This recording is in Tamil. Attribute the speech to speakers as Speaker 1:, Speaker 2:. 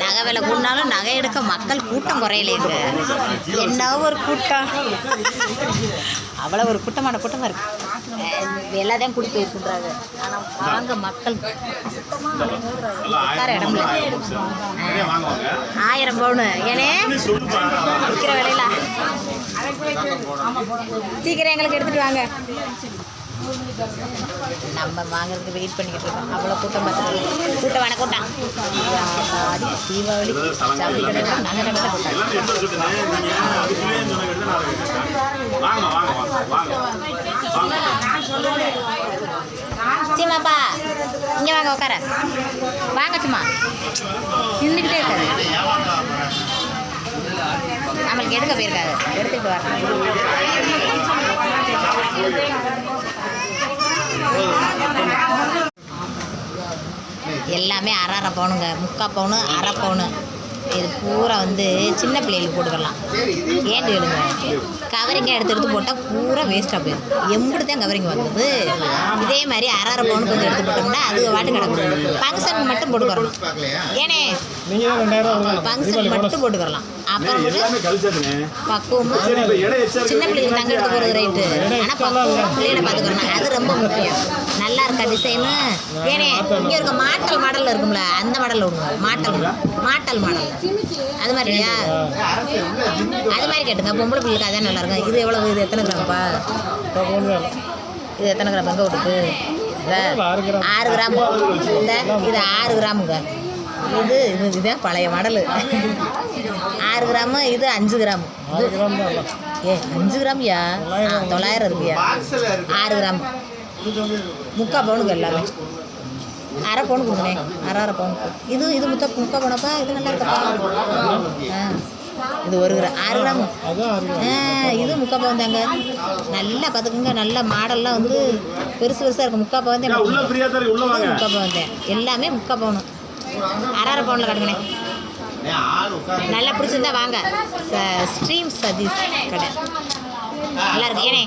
Speaker 1: நகை விலை கூடனாலும் நகை எடுக்க மக்கள் கூட்டம் குறையலைங்க என்ன ஒரு கூட்டம்? அவ்வளோ ஒரு கூட்டமான கூட்டமாக இருக்கு. எல்லாத்தையும் கூட்டி வச்சுன்றாங்க ஆனால் வாங்க மக்கள். உட்கார இடம் இல்லை. ஆயிரம் பவுனு. ஏனே? விற்கிற விலையில. சீக்கிரம் எங்களுக்கு எடுத்துட்டு வாங்க. நம்ம வாங்குறதுக்கு வெயிட் பண்ணிக்கிட்டு இருக்கோம். அவ்வளோ கூட்டம் பார்த்துட்டு கூட்டமான கூட்டம். தீபாவளி. தான் கூட்டம்.
Speaker 2: இருக்கேன் வாங்க வாங்க வாங்க வாங்க வாங்க.
Speaker 1: சீமாப்பா இங்கே வாங்க உட்கார. வாங்க சும்மா. நின்றுக்கிட்டே இருக்காது நம்மளுக்கு எடுக்க போயிருக்காரு? எடுத்துக்கிட்டு வரணும். எல்லாமே அரை அரை பவுனுங்க. முக்கால் பவுனு அரை பவுனு. இது பூரா வந்து சின்ன பிள்ளைகளுக்கு போட்டுக்கலாம். ஏன் எடுங்க கவரிங்க எடுத்து எடுத்து போட்டால் பூரா வேஸ்ட்டாக போயிடும். எம்பிட்டு தான் கவரிங் வந்தது. இதே மாதிரி அரை அரை பவுனுக்கு வந்து எடுத்து போட்டோம்னா அது வாட்டு கிடக்கும் ஃபங்க்ஷனுக்கு மட்டும் போட்டுக்கிறோம் ஏனே?
Speaker 3: ஃபங்க்ஷன்
Speaker 1: ஃபங்க்ஷனுக்கு மட்டும் போட்டுக்கிறலாம். அப்புறம்
Speaker 2: பக்குவமும்
Speaker 1: பக்குவமாக சின்ன பிள்ளைங்க தங்க எடுத்து போகிறது ரைட்டு ஆனால் பக்குவமாக பிள்ளைகளை பார்த்துக்கணும் அது ரொம்ப முக்கியம். இருக்கா டிசைனு ஏனே இங்கே இருக்க மாட்டல் மாடலில் இருக்கும்ல அந்த மாடலில் ஒன்று மாட்டல் மாட்டல் மாடல். அது மாதிரியா அது மாதிரி கேட்டுங்க. பொம்பளை பிள்ளைக்கு அதான் நல்லா இருக்கும். இது எவ்வளவு? இது எத்தனை கிராம்ப்பா? இது எத்தனை கிராம்? எங்கே விட்டுக்கு
Speaker 3: ஆறு கிராம்.
Speaker 1: இந்த இது ஆறு கிராமுங்க. இது இது இதுதான் பழைய மாடலு. ஆறு கிராமு இது அஞ்சு கிராம். ஏ அஞ்சு கிராம்யா? தொள்ளாயிரம் இருக்குயா ஆறு கிராம். முக்கால் பவுனுக்கு எல்லாமே. அரை பவுன் கொடுங்கண்ணே அரை அரை பவுன். இது இது முத்த முக்கால் பவுனப்பா இது நல்லா இருக்கப்பா ஆ. இது ஒரு கிராம் ஆறு கிராம். இது முக்கால் பவுன் தாங்க. நல்லா பார்த்துக்குங்க நல்ல மாடல்லாம் வந்து பெருசு பெருசாக இருக்கும் முக்கால் பவுன் தான் முக்கால் பவுன் தான். எல்லாமே முக்கால் பவுனு. அரை அரை பவுனில் கட்டுங்கண்ணே. நல்லா பிடிச்சிருந்தா வாங்க. ஸ்ட்ரீம் சதீஷ் கடை. நல்லா இருக்கு. ஏனே